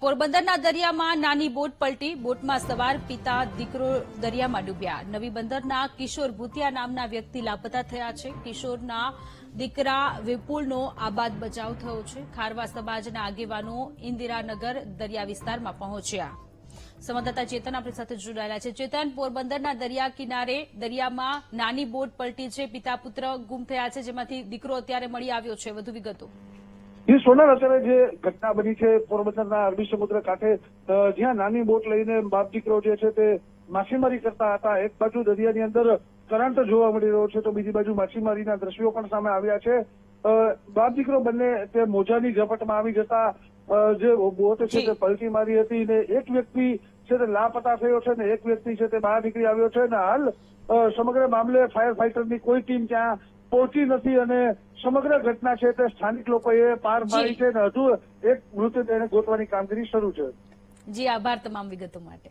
પોરબંદરના દરિયામાં નાની બોટ પલટી, બોટમાં સવાર પિતા, દીકરો દરિયામાં ડૂબ્યા. નવી બંદરના કિશોર ભૂતિયા નામના વ્યક્તિ લાપતા થયા છે. કિશોરના દીકરા વિપુલનો આબાદ બચાવ થયો છે. ખારવા સમાજના આગેવાનો ઇન્દિરાનગર દરિયા વિસ્તારમાં પહોંચ્યા. સંવાદદાતા ચેતન આપણી સાથે જોડાયેલા છે. ચેતન, પોરબંદરના દરિયા કિનારે દરિયામાં નાની બોટ પલટી છે. પિતા પુત્ર ગુમ થયા છે, જેમાંથી દીકરો અત્યારે મળી આવ્યો છે. વધુ વિગતો. એ અત્યારે જે ઘટના બની છે પોરબંદરના અરબી સમુદ્ર કાંઠે જ્યાં નાની બોટ લઈને બાપ દીકરો જે છે તે માછીમારી કરતા હતા. એક બાજુ દરિયાની અંદર કરંટ જોવા મળી રહ્યો છે તો બીજી બાજુ માછીમારીના દ્રશ્યો પણ સામે આવ્યા છે. બાપ દીકરો બંને તે મોજાની ઝપટમાં આવી જતા જે બોટ છે તે પલટી મારી હતી ને એક વ્યક્તિ છે તે લાપતા થયો છે ને એક વ્યક્તિ છે તે બહાર નીકળી આવ્યો છે ને હાલ સમગ્ર મામલે ફાયર ફાઈટરની કોઈ ટીમ ત્યાં પહોંચી નથી અને સમગ્ર ઘટના છે તે સ્થાનિક લોકોએ પાર પાડી છે અને હજુ એક મૃતદેહને ગોતવાની કામગીરી શરૂ છે. જી આભાર તમામ વિગતો માટે.